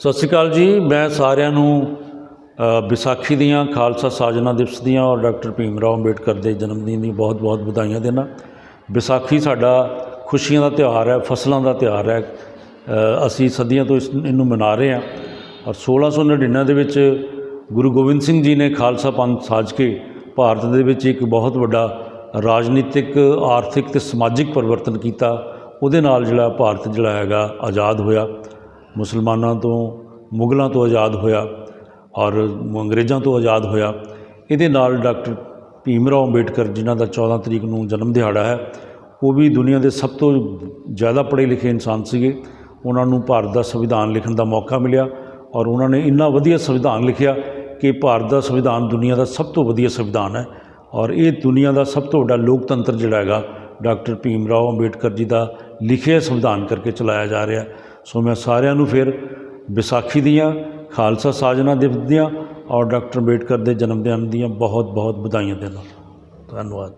ਸਤਿ ਸ਼੍ਰੀ ਅਕਾਲ ਜੀ, ਮੈਂ ਸਾਰਿਆਂ ਨੂੰ ਵਿਸਾਖੀ ਦੀਆਂ, ਖਾਲਸਾ ਸਾਜਨਾ ਦਿਵਸ ਦੀਆਂ ਔਰ ਡਾਕਟਰ ਭੀਮ ਰਾਓ ਅੰਬੇਡਕਰ ਦੇ ਜਨਮ ਦਿਨ ਦੀ ਬਹੁਤ-ਬਹੁਤ ਵਧਾਈਆਂ ਦੇਣਾ ਵਿਸਾਖੀ ਸਾਡਾ ਖੁਸ਼ੀਆਂ ਦਾ ਤਿਉਹਾਰ ਹੈ, ਫਸਲਾਂ ਦਾ ਤਿਉਹਾਰ ਹੈ। ਅਸੀਂ ਸਦੀਆਂ ਤੋਂ ਇਸ, ਇਹਨੂੰ ਮਨਾ ਰਹੇ ਹਾਂ। ਔਰ 1699 ਦੇ ਵਿੱਚ ਗੁਰੂ ਗੋਬਿੰਦ ਸਿੰਘ ਜੀ ਨੇ ਖਾਲਸਾ ਪੰਥ ਸਾਜ ਕੇ ਭਾਰਤ ਦੇ ਵਿੱਚ ਇੱਕ ਬਹੁਤ ਵੱਡਾ ਰਾਜਨੀਤਿਕ, ਆਰਥਿਕ ਤੇ ਸਮਾਜਿਕ ਪਰਿਵਰਤਨ ਕੀਤਾ। ਉਹਦੇ ਨਾਲ ਜਿਹੜਾ ਭਾਰਤ ਜਿਹੜਾ ਹੈਗਾ ਆਜ਼ਾਦ ਹੋਇਆ। ਮੁਸਲਮਾਨਾਂ ਤੋਂ, ਮੁਗਲਾਂ ਤੋਂ ਆਜ਼ਾਦ ਹੋਇਆ ਔਰ ਅੰਗਰੇਜ਼ਾਂ ਤੋਂ ਆਜ਼ਾਦ ਹੋਇਆ। ਇਹਦੇ ਨਾਲ ਡਾਕਟਰ ਭੀਮ ਰਾਓ ਅੰਬੇਡਕਰ, ਜਿਨ੍ਹਾਂ ਦਾ 14 ਤਰੀਕ ਨੂੰ ਜਨਮ ਦਿਹਾੜਾ ਹੈ, ਉਹ ਵੀ ਦੁਨੀਆ ਦੇ ਸਭ ਤੋਂ ਜ਼ਿਆਦਾ ਪੜ੍ਹੇ ਲਿਖੇ ਇਨਸਾਨ ਸੀਗੇ। ਉਹਨਾਂ ਨੂੰ ਭਾਰਤ ਦਾ ਸੰਵਿਧਾਨ ਲਿਖਣ ਦਾ ਮੌਕਾ ਮਿਲਿਆ ਔਰ ਉਹਨਾਂ ਨੇ ਇੰਨਾ ਵਧੀਆ ਸੰਵਿਧਾਨ ਲਿਖਿਆ ਕਿ ਭਾਰਤ ਦਾ ਸੰਵਿਧਾਨ ਦੁਨੀਆ ਦਾ ਸਭ ਤੋਂ ਵਧੀਆ ਸੰਵਿਧਾਨ ਹੈ ਔਰ ਇਹ ਦੁਨੀਆ ਦਾ ਸਭ ਤੋਂ ਵੱਡਾ ਲੋਕਤੰਤਰ ਜਿਹੜਾ ਹੈਗਾ, ਡਾਕਟਰ ਭੀਮ ਰਾਓ ਅੰਬੇਡਕਰ ਜੀ ਦਾ ਲਿਖਿਆ ਸੰਵਿਧਾਨ ਕਰਕੇ ਚਲਾਇਆ ਜਾ ਰਿਹਾ। ਸੋ ਮੈਂ ਸਾਰਿਆਂ ਨੂੰ ਫਿਰ ਵਿਸਾਖੀ ਦੀਆਂ, ਖਾਲਸਾ ਸਾਜਨਾ ਦਿਵਸ ਦੀਆਂ ਔਰ ਡਾਕਟਰ ਅੰਬੇਡਕਰ ਦੇ ਜਨਮ ਦਿਨ ਦੀਆਂ ਬਹੁਤ ਬਹੁਤ ਵਧਾਈਆਂ ਦਿੰਦਾ ਧੰਨਵਾਦ।